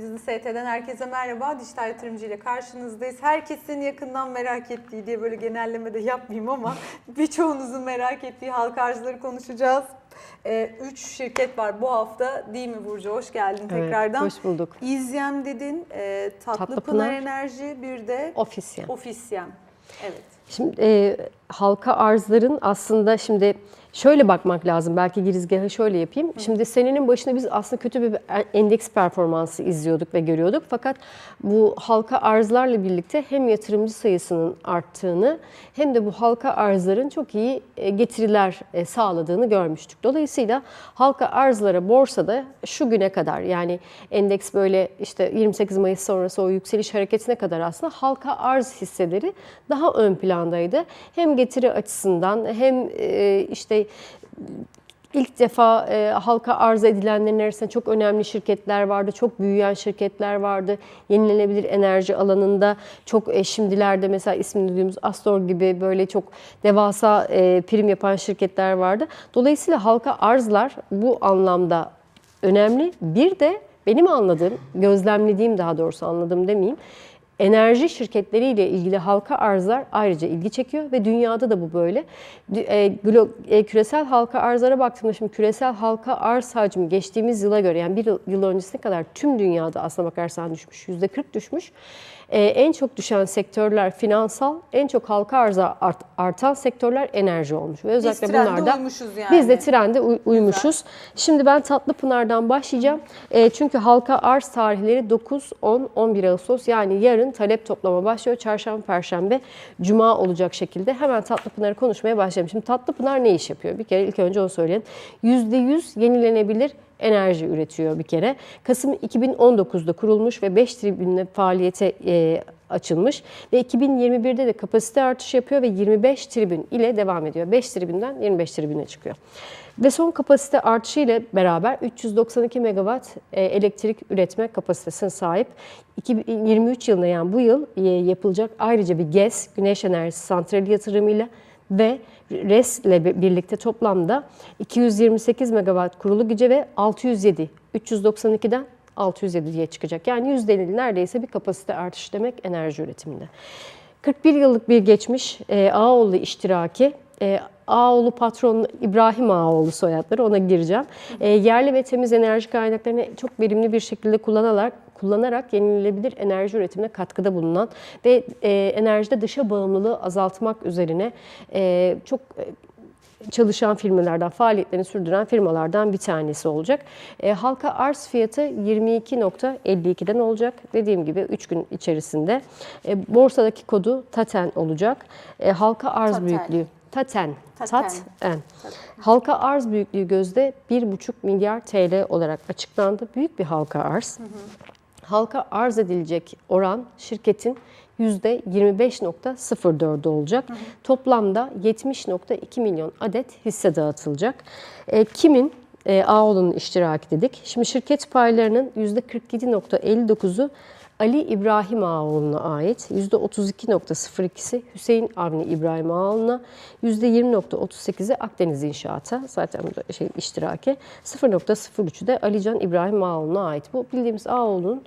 Bizi ST'den herkese merhaba. Dijital yatırımcı ile karşınızdayız. Herkesin yakından merak ettiği diye böyle genelleme de yapmayayım ama birçoğunuzun merak ettiği halka arzları konuşacağız. Ee, üç şirket var bu hafta değil mi Burcu? Hoş geldin Evet, tekrardan. hoş bulduk. İzyem dedin, e, Tatlı, Tatlı Pınar Pınar. Enerji bir de Ofis yani. Ofisyem. Evet. Şimdi e, halka arzların aslında şimdi şöyle bakmak lazım. Belki girizgahı şöyle yapayım. Şimdi senenin başında biz aslında kötü bir endeks performansı izliyorduk ve görüyorduk. Fakat bu halka arzlarla birlikte hem yatırımcı sayısının arttığını hem de bu halka arzların çok iyi e, getiriler e, sağladığını görmüştük. Dolayısıyla halka arzlara borsada şu güne kadar yani endeks böyle işte 28 Mayıs sonrası o yükseliş hareketine kadar aslında halka arz hisseleri daha ön plandaydı. Hem getiri açısından hem e, işte İlk defa e, halka arz edilenlerin arasında çok önemli şirketler vardı, çok büyüyen şirketler vardı. Yenilenebilir enerji alanında çok e, şimdilerde mesela ismini duyduğumuz Astor gibi böyle çok devasa e, prim yapan şirketler vardı. Dolayısıyla halka arzlar bu anlamda önemli. Bir de benim anladığım, gözlemlediğim daha doğrusu anladım demeyeyim. Enerji şirketleriyle ilgili halka arzlar ayrıca ilgi çekiyor ve dünyada da bu böyle. E, e, küresel halka arzlara baktığımda şimdi küresel halka arz hacmi geçtiğimiz yıla göre yani bir yıl, öncesine kadar tüm dünyada aslına bakarsan düşmüş. Yüzde 40 düşmüş. E, en çok düşen sektörler finansal, en çok halka arza art- artan sektörler enerji olmuş. Ve özellikle trende bunlarda yani. biz de trende uy- uymuşuz. Şimdi ben Tatlıpınar'dan başlayacağım. Çünkü halka arz tarihleri 9, 10, 11 Ağustos yani yarın talep toplama başlıyor. Çarşamba, Perşembe, Cuma olacak şekilde hemen Tatlıpınar'ı konuşmaya başlayalım. Şimdi Tatlıpınar ne iş yapıyor? Bir kere ilk önce onu söyleyelim. %100 yenilenebilir enerji üretiyor bir kere. Kasım 2019'da kurulmuş ve 5 tribünle faaliyete e, açılmış ve 2021'de de kapasite artışı yapıyor ve 25 tribün ile devam ediyor. 5 tribünden 25 tribüne çıkıyor. Ve son kapasite artışı ile beraber 392 megawatt e, elektrik üretme kapasitesine sahip. 2023 yılında yani bu yıl e, yapılacak ayrıca bir GES, güneş enerjisi santrali yatırımıyla ve RES ile birlikte toplamda 228 megawatt kurulu güce ve 607, 392'den 607'ye çıkacak. Yani %50 neredeyse bir kapasite artışı demek enerji üretiminde. 41 yıllık bir geçmiş e, Ağoğlu iştiraki. E, Ağoğlu patron İbrahim Ağoğlu soyadları ona gireceğim. E, yerli ve temiz enerji kaynaklarını çok verimli bir şekilde kullanarak kullanarak yenilenebilir enerji üretimine katkıda bulunan ve e, enerjide dışa bağımlılığı azaltmak üzerine e, çok e, çalışan firmalardan, faaliyetlerini sürdüren firmalardan bir tanesi olacak. E, halka arz fiyatı 22.52'den olacak. Dediğim gibi 3 gün içerisinde. E, borsadaki kodu TATEN olacak. E, halka arz Taten. büyüklüğü TATEN. Taten. TATEN. Halka arz büyüklüğü gözde 1,5 milyar TL olarak açıklandı. Büyük bir halka arz. Halka arz edilecek oran şirketin %25.04 olacak. Toplamda 70.2 milyon adet hisse dağıtılacak. E, kimin? E, Ağoğlu'nun iştiraki dedik. Şimdi şirket paylarının %47.59'u Ali İbrahim Ağaoğlu'na ait, %32.02'si Hüseyin Avni İbrahim Ağaoğlu'na, %20.38'i Akdeniz İnşaat'a zaten bu şey iştiraki, 0.03'ü de Alican İbrahim Ağaoğlu'na ait. Bu bildiğimiz Ağaoğlu'nun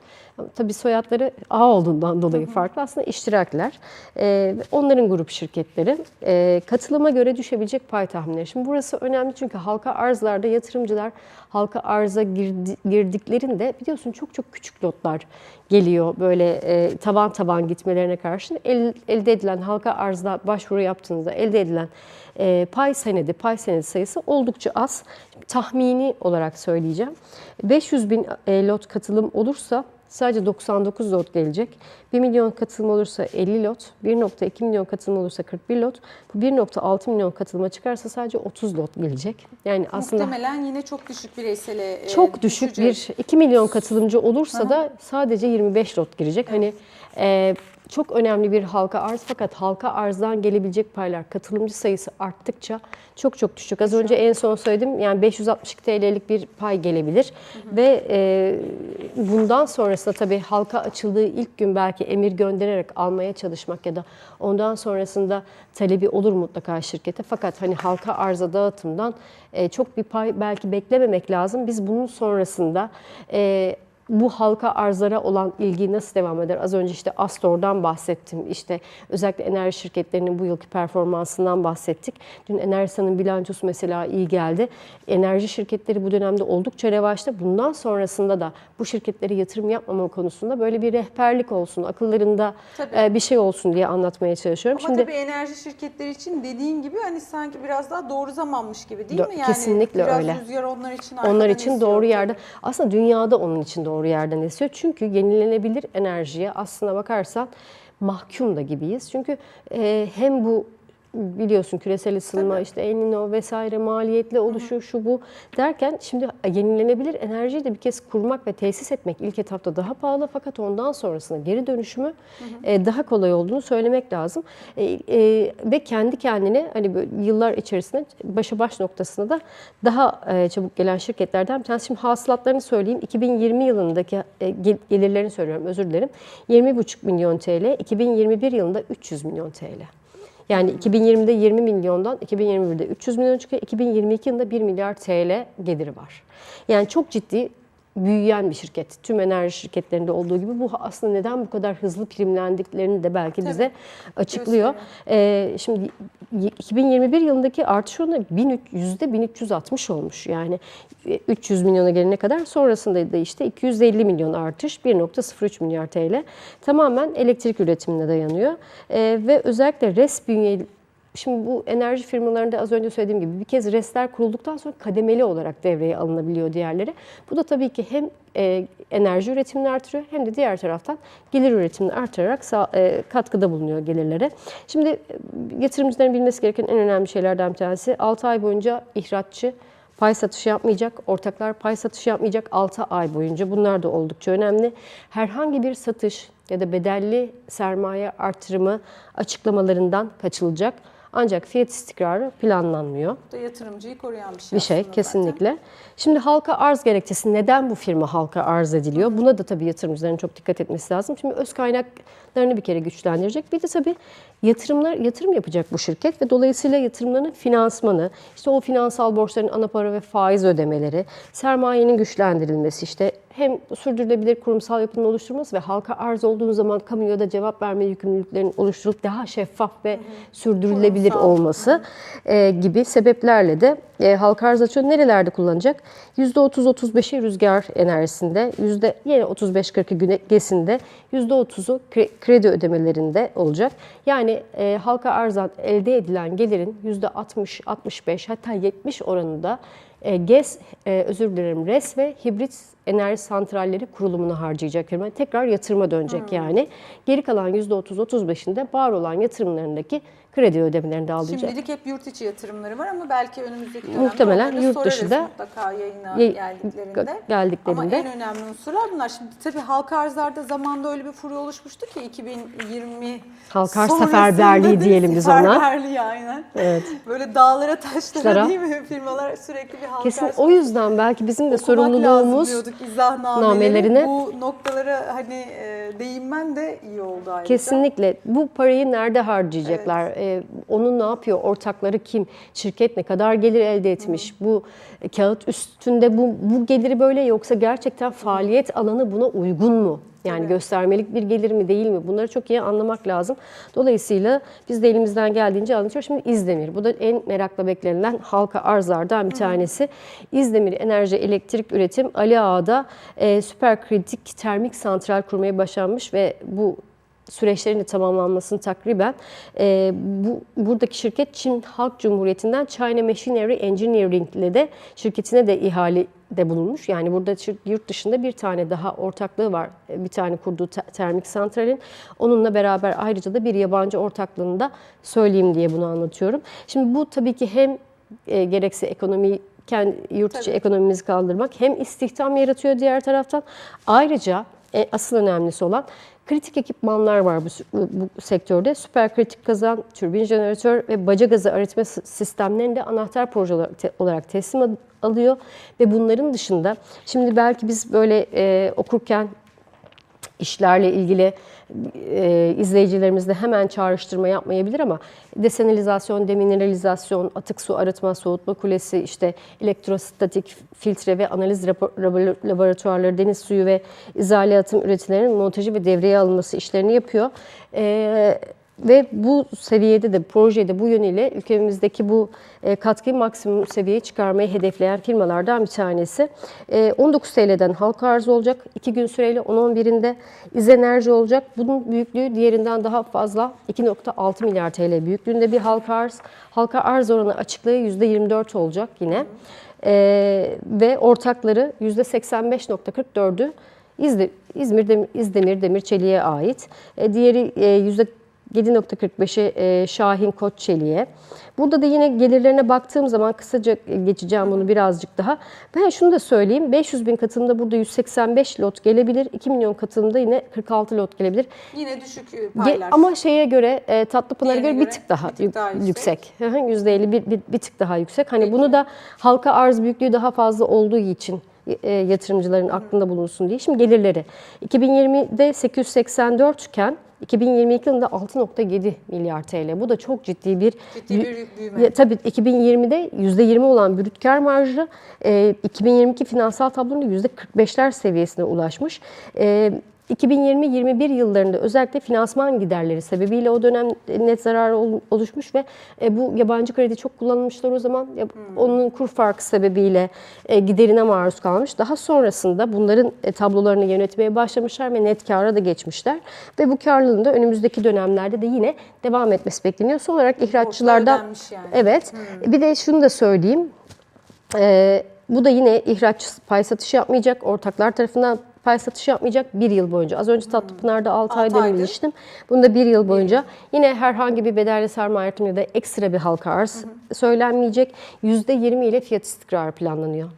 tabii soyadları Ağaoğlu'ndan dolayı farklı aslında iştirakler. Ee, onların grup şirketleri. Ee, katılıma göre düşebilecek pay tahminleri. Şimdi burası önemli çünkü halka arzlarda yatırımcılar halka arza girdi, girdiklerinde biliyorsun çok çok küçük lotlar geliyor böyle e, taban taban gitmelerine karşın el, elde edilen halka arzda başvuru yaptığınızda elde edilen e, pay senedi, pay senedi sayısı oldukça az. Tahmini olarak söyleyeceğim. 500 bin e, lot katılım olursa sadece 99 lot gelecek. 1 milyon katılım olursa 50 lot, 1.2 milyon katılım olursa 41 lot, bu 1.6 milyon katılıma çıkarsa sadece 30 lot gelecek. Yani aslında Muhtemelen yine çok düşük bireysele e, çok düşük düşecek. bir 2 milyon katılımcı olursa da sadece 25 lot girecek. Hani e, çok önemli bir halka arz fakat halka arzdan gelebilecek paylar katılımcı sayısı arttıkça çok çok düşük. Az önce en son söyledim yani 562 TL'lik bir pay gelebilir ve e, bundan sonrasında tabii halka açıldığı ilk gün belki emir göndererek almaya çalışmak ya da ondan sonrasında talebi olur mutlaka şirkete. Fakat hani halka arza dağıtımdan e, çok bir pay belki beklememek lazım. Biz bunun sonrasında e, bu halka arzlara olan ilgi nasıl devam eder? Az önce işte Astor'dan bahsettim. İşte özellikle enerji şirketlerinin bu yılki performansından bahsettik. Dün Enerjisa'nın bilançosu mesela iyi geldi. Enerji şirketleri bu dönemde oldukça revaçta. Bundan sonrasında da bu şirketlere yatırım yapmama konusunda böyle bir rehberlik olsun, akıllarında Tabii. e, bir şey olsun diye anlatmaya çalışıyorum. Ama tabii enerji şirketleri için dediğin gibi hani sanki biraz daha doğru zamanmış gibi değil mi? Yani kesinlikle biraz öyle. rüzgar onlar için Onlar için doğru yerde. Aslında dünyada onun için doğru yerden esiyor. Çünkü yenilenebilir enerjiye aslına bakarsan mahkum da gibiyiz. Çünkü e, hem bu biliyorsun küresel ısınma, işte El Nino vesaire maliyetli oluşuyor şu bu derken şimdi yenilenebilir enerjiyi de bir kez kurmak ve tesis etmek ilk etapta daha pahalı fakat ondan sonrasında geri dönüşümü e, daha kolay olduğunu söylemek lazım. E, e, ve kendi kendine hani böyle yıllar içerisinde başa baş noktasına da daha e, çabuk gelen şirketlerden bir tanesi. Şimdi hasılatlarını söyleyeyim. 2020 yılındaki e, gel- gelirlerini söylüyorum özür dilerim. 20,5 milyon TL, 2021 yılında 300 milyon TL. Yani 2020'de 20 milyondan 2021'de 300 milyon çıkıyor. 2022 yılında 1 milyar TL geliri var. Yani çok ciddi büyüyen bir şirket. Tüm enerji şirketlerinde olduğu gibi bu aslında neden bu kadar hızlı primlendiklerini de belki bize açıklıyor. Ee, şimdi y- 2021 yılındaki artış oranı 1300 %1360 olmuş. Yani e, 300 milyona gelene kadar sonrasında da işte 250 milyon artış 1.03 milyar TL tamamen elektrik üretimine dayanıyor. Ee, ve özellikle res bünyeli Şimdi bu enerji firmalarında az önce söylediğim gibi bir kez restler kurulduktan sonra kademeli olarak devreye alınabiliyor diğerleri. Bu da tabii ki hem e, enerji üretimini artırıyor hem de diğer taraftan gelir üretimini artırarak sağ- e, katkıda bulunuyor gelirlere. Şimdi e, yatırımcıların bilmesi gereken en önemli şeylerden bir tanesi 6 ay boyunca ihraççı pay satışı yapmayacak, ortaklar pay satışı yapmayacak 6 ay boyunca. Bunlar da oldukça önemli. Herhangi bir satış ya da bedelli sermaye artırımı açıklamalarından kaçılacak. Ancak fiyat istikrarı planlanmıyor Bu da yatırımcıyı koruyan bir şey bir şey aslında zaten. kesinlikle. Şimdi halka arz gerekçesi neden bu firma halka arz ediliyor? Buna da tabii yatırımcıların çok dikkat etmesi lazım. Şimdi öz kaynaklarını bir kere güçlendirecek. Bir de tabii yatırımlar yatırım yapacak bu şirket ve dolayısıyla yatırımların finansmanı, işte o finansal borçların ana para ve faiz ödemeleri, sermayenin güçlendirilmesi, işte hem sürdürülebilir kurumsal yapının oluşturulması ve halka arz olduğu zaman kamuya da cevap verme yükümlülüklerinin oluşturulup daha şeffaf ve sürdürülebilir Kurumsal. olması e, gibi sebeplerle de e, halka arz açıyor. Nerelerde kullanacak? %30-35'i rüzgar enerjisinde, yüzde yine 35-40'ı günegesinde, %30'u kre- kredi ödemelerinde olacak. Yani e, halka arzdan elde edilen gelirin %60-65 hatta 70 oranında e, GES, e, özür dilerim RES ve hibrit enerji santralleri kurulumuna harcayacak firma. Tekrar yatırıma dönecek yani. Geri kalan %30-35'inde var olan yatırımlarındaki kredi ödemelerini de alacak. Şimdilik hep yurt içi yatırımları var ama belki önümüzdeki dönemde Muhtemelen yurt dışı da mutlaka yayına ye- geldiklerinde. geldiklerinde. Ama en önemli unsurlar bunlar. Şimdi tabii halka arzlarda zamanda öyle bir furya oluşmuştu ki 2020 Halka arz seferberliği diyelim biz ona. Seferberliği aynen. Evet. Böyle dağlara taşlara Taşlara. değil mi firmalar sürekli bir halka Kesin o yüzden belki bizim de sorumluluğumuz diyorduk namelerine. Bu noktalara hani e, değinmen de iyi oldu ayrıca. Kesinlikle. Bu parayı nerede harcayacaklar? Ee, onun ne yapıyor? Ortakları kim? Şirket ne kadar gelir elde etmiş? Bu e, kağıt üstünde bu, bu geliri böyle yoksa gerçekten faaliyet alanı buna uygun mu? Yani Tabii. göstermelik bir gelir mi değil mi? Bunları çok iyi anlamak lazım. Dolayısıyla biz de elimizden geldiğince anlatıyoruz. Şimdi İzdemir. Bu da en merakla beklenilen halka arzlardan bir tanesi. İzdemir Enerji Elektrik Üretim Ali Ağa'da e, süperkritik termik santral kurmaya başlanmış ve bu süreçlerin de tamamlanmasını takriben e, bu buradaki şirket Çin Halk Cumhuriyeti'nden China Machinery Engineering ile de şirketine de ihale de bulunmuş. Yani burada yurt dışında bir tane daha ortaklığı var. E, Bir tane kurduğu te- termik santralin. Onunla beraber ayrıca da bir yabancı ortaklığını da söyleyeyim diye bunu anlatıyorum. Şimdi bu tabii ki hem e, gerekse ekonomiyi kendi yurt içi Tabii. ekonomimizi kaldırmak hem istihdam yaratıyor diğer taraftan. Ayrıca e, asıl önemlisi olan kritik ekipmanlar var bu, bu, sektörde. Süperkritik kazan, türbin jeneratör ve baca gazı arıtma sistemlerini de anahtar proje olarak, te- olarak teslim al- alıyor. Ve bunların dışında şimdi belki biz böyle e, okurken işlerle ilgili e, izleyicilerimiz de hemen çağrıştırma yapmayabilir ama desenilizasyon, demineralizasyon, atık su arıtma, soğutma kulesi, işte elektrostatik filtre ve analiz laboratuvarları, deniz suyu ve izale atım üretilerinin montajı ve devreye alınması işlerini yapıyor. E, ve bu seviyede de projede bu yönüyle ülkemizdeki bu e, katkıyı maksimum seviyeye çıkarmayı hedefleyen firmalardan bir tanesi. E, 19 TL'den halka arz olacak. 2 gün süreyle 10-11'inde İzenerji olacak. Bunun büyüklüğü diğerinden daha fazla 2.6 milyar TL büyüklüğünde bir halka arz. Halka arz oranı açıklığı %24 olacak yine. E, ve ortakları %85.44'ü İzmir, Demir, İzdemir Demir Çelik'e ait. E, diğeri e, 7.45'i e, Şahin Koç Çelik'e. Burada da yine gelirlerine baktığım zaman kısaca geçeceğim bunu birazcık daha. Ben şunu da söyleyeyim. 500 bin katılımda burada 185 lot gelebilir. 2 milyon katılımda yine 46 lot gelebilir. Yine düşük paylar. Ama şeye göre e, Tatlıpınar'a Diğerine göre bir göre tık daha, bir tık daha yük- yüksek. yüksek. Hı hı, %50 bir, bir, bir tık daha yüksek. Hani Peki. bunu da halka arz büyüklüğü daha fazla olduğu için e, yatırımcıların aklında bulunsun diye. Şimdi gelirleri 2020'de 884 iken 2022 yılında 6.7 milyar TL. Bu da çok ciddi bir Ciddi bir büyüme. tabii 2020'de %20 olan brüt kar marjı e, 2022 finansal tablonun %45'ler seviyesine ulaşmış. E, 2020-21 yıllarında özellikle finansman giderleri sebebiyle o dönem net zarar ol- oluşmuş ve e, bu yabancı kredi çok kullanılmışlar o zaman. Ya, Onun kur farkı sebebiyle e, giderine maruz kalmış. Daha sonrasında bunların e, tablolarını yönetmeye başlamışlar ve net kâra da geçmişler. Ve bu karlılığın da önümüzdeki dönemlerde de yine devam etmesi bekleniyor. Son olarak ödenmiş yani. Evet. Bir de şunu da söyleyeyim. Ee, bu da yine ihraç pay satışı yapmayacak. Ortaklar tarafından pay satışı yapmayacak bir yıl boyunca. Az önce Tatlıpınar'da 6 Altı ay aydı. demiştim. Bunda bir yıl boyunca yine herhangi bir bedelli sermaye yatırımı ya da ekstra bir halka arz söylenmeyecek. %20 ile fiyat istikrarı planlanıyor.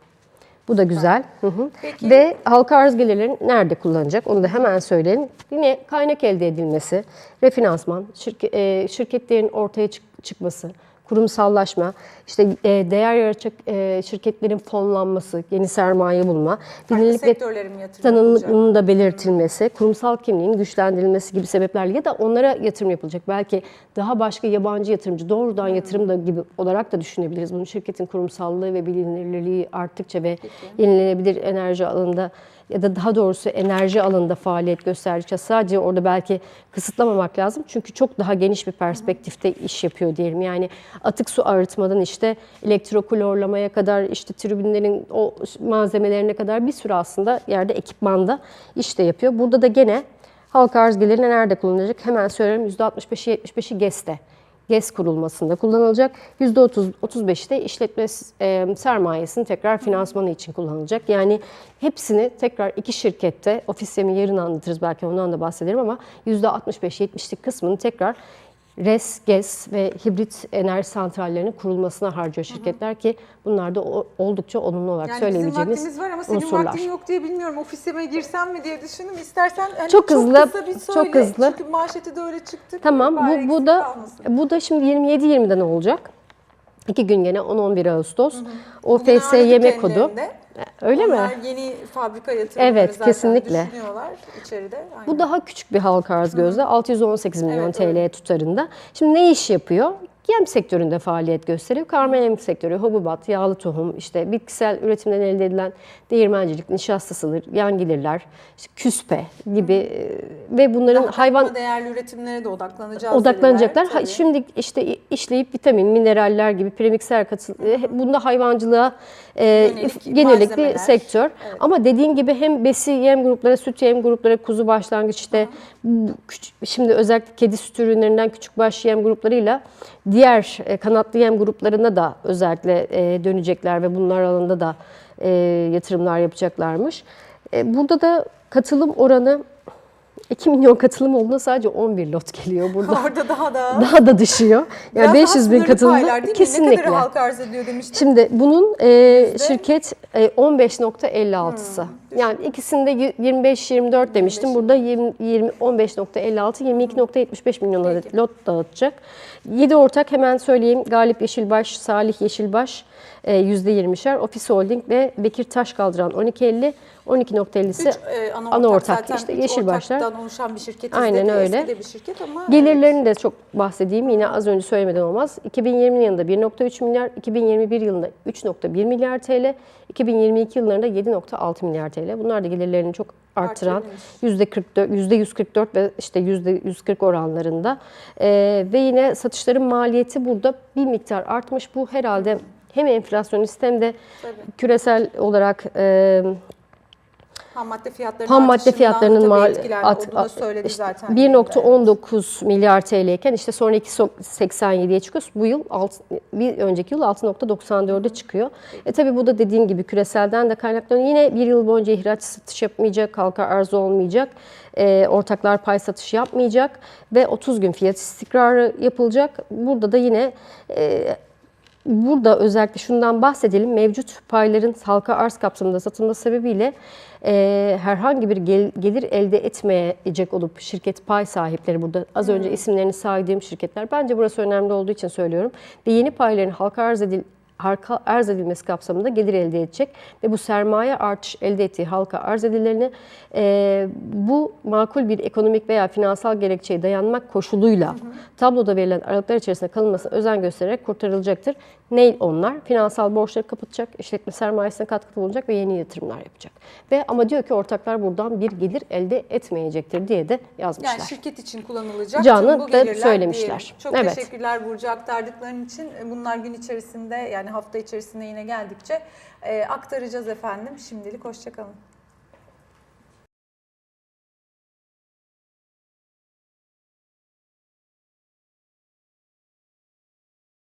Bu da güzel. Hı hı. Peki. Ve halka arz gelirlerini nerede kullanacak? Onu da hemen söyleyelim. Yine kaynak elde edilmesi, refinansman, şirke- e, şirketlerin ortaya çık- çıkması, kurumsallaşma, işte e, değer yaratacak e, şirketlerin fonlanması, yeni sermaye bulma, bilinlik ve tanınırlığının da belirtilmesi, kurumsal kimliğin güçlendirilmesi gibi sebeplerle ya da onlara yatırım yapılacak. Belki daha başka yabancı yatırımcı, doğrudan yatırım da gibi olarak da düşünebiliriz. Bunun şirketin kurumsallığı ve bilinirliği arttıkça ve yenilenebilir enerji alanında ya da daha doğrusu enerji alanında faaliyet gösterdikçe sadece orada belki kısıtlamamak lazım. Çünkü çok daha geniş bir perspektifte iş yapıyor diyelim. Yani atık su arıtmadan işte elektroklorlamaya kadar işte tribünlerin o malzemelerine kadar bir sürü aslında yerde ekipmanda iş de yapıyor. Burada da gene halka arz gelirine nerede kullanılacak? Hemen söylüyorum %65'i 75'i GES'te. GES kurulmasında kullanılacak. %30 35'i de işletme e, sermayesinin tekrar finansmanı için kullanılacak. Yani hepsini tekrar iki şirkette, ofisemi yarın anlatırız belki ondan da bahsederim ama %65-70'lik kısmını tekrar RES, GES ve hibrit enerji santrallerinin kurulmasına harcıyor şirketler ki bunlar da oldukça olumlu olarak Yani bizim söyleyebileceğimiz vaktimiz var ama senin unsurlar. vaktin yok diye bilmiyorum. Ofisime girsem mi diye düşündüm. İstersen hani Çok hızlı, kısa bir çok söyle. hızlı. Çünkü manşeti de öyle çıktı. Tamam bu, bu da kalmasın. bu da şimdi 27-20'den olacak. İki gün gene 10-11 Ağustos. O Bugün FSYM ağırladık kodu. kendilerinde. Öyle mi? Onlar yeni fabrika yatırımları Evet, zaten kesinlikle. düşünüyorlar içeride. Aynen. Bu daha küçük bir halka arz gözle 618 milyon Evet, TL öyle. tutarında. Şimdi ne iş yapıyor? Yem sektöründe faaliyet gösteriyor. Karma yem sektörü, hububat, yağlı tohum, işte bitkisel üretimden elde edilen değirmencilik, nişastasıdır, yan gelirler, işte küspe gibi e, ve bunların Daha hayvan değerli üretimlere de odaklanacağız. odaklanacaklar. dediler. Şimdi işte işleyip vitamin, mineraller gibi premiksel katı, e, bunda hayvancılığa e, yönelik bir sektör. Ama dediğin gibi hem besi yem grupları, süt yem grupları, kuzu başlangıç işte bu küç- şimdi özellikle kedi süt ürünlerinden küçük baş yem gruplarıyla diğer e, kanatlı yem gruplarına da özellikle e, dönecekler ve bunlar alanında da e, yatırımlar yapacaklarmış. Burada da katılım oranı 2 milyon katılım olduğunda sadece 11 lot geliyor burada. Orada daha da Daha da düşüyor. Yani Biraz 500 bin paylar katılımda değil mi? Ne kesinlikle. kadar halka arz ediyor demiştin? Şimdi bunun e, şirket e, 15.56'sı. Hmm, yani ikisinde y- 25-24 demiştim. Burada 20, 20 15.56 22.75 milyon adet Peki. lot dağıtacak. 7 ortak hemen söyleyeyim. Galip Yeşilbaş, Salih Yeşilbaş e, %20'şer. Ofis Holding ve Bekir Taş kaldıran 12.50, 12.50'si Üç e, ana, ana ortak, ortak, işte Yeşilbaşlar. ortaktan oluşan bir şirket. Aynen öyle. bir şirket ama Gelirlerini de çok bahsedeyim. Yine az önce söylemeden olmaz. 2020 yılında 1.3 milyar, 2021 yılında 3.1 milyar TL, 2022 yıllarında 7.6 milyar TL. Bunlar da gelirlerini çok artıran Artırılmış. %44, %144 ve işte %140 oranlarında. Ee, ve yine satışların maliyeti burada bir miktar artmış. Bu herhalde hem enflasyonist hem de Tabii. küresel olarak e, Ham madde fiyatlarının Ham madde fiyatlarının mal at- söyledi işte zaten. 1.19 milyar TL iken işte sonraki 87'ye çıkıyor. Bu yıl alt, bir önceki yıl 6.94'e çıkıyor. E tabi bu da dediğim gibi küreselden de kaynaklanıyor. Yine bir yıl boyunca ihraç satış yapmayacak, halka arz olmayacak. E, ortaklar pay satışı yapmayacak ve 30 gün fiyat istikrarı yapılacak. Burada da yine e, Burada özellikle şundan bahsedelim. Mevcut payların halka arz kapsamında satılması sebebiyle e, herhangi bir gel- gelir elde etmeyecek olup şirket pay sahipleri burada az önce isimlerini saydığım şirketler bence burası önemli olduğu için söylüyorum. Ve yeni payların halka arz edil halka arz edilmesi kapsamında gelir elde edecek ve bu sermaye artış elde ettiği halka arz edilerini e, bu makul bir ekonomik veya finansal gerekçeye dayanmak koşuluyla tabloda verilen aralıklar içerisinde kalınmasına özen göstererek kurtarılacaktır. Ne onlar? Finansal borçları kapatacak, işletme sermayesine katkıda bulunacak ve yeni yatırımlar yapacak. Ve ama diyor ki ortaklar buradan bir gelir elde etmeyecektir diye de yazmışlar. Yani şirket için kullanılacak. Canı tüm bu da gelirler söylemişler. diyelim. Çok Evet. teşekkürler Burcu aktardıkların için. Bunlar gün içerisinde yani hafta içerisinde yine geldikçe e, aktaracağız efendim. Şimdilik hoşçakalın.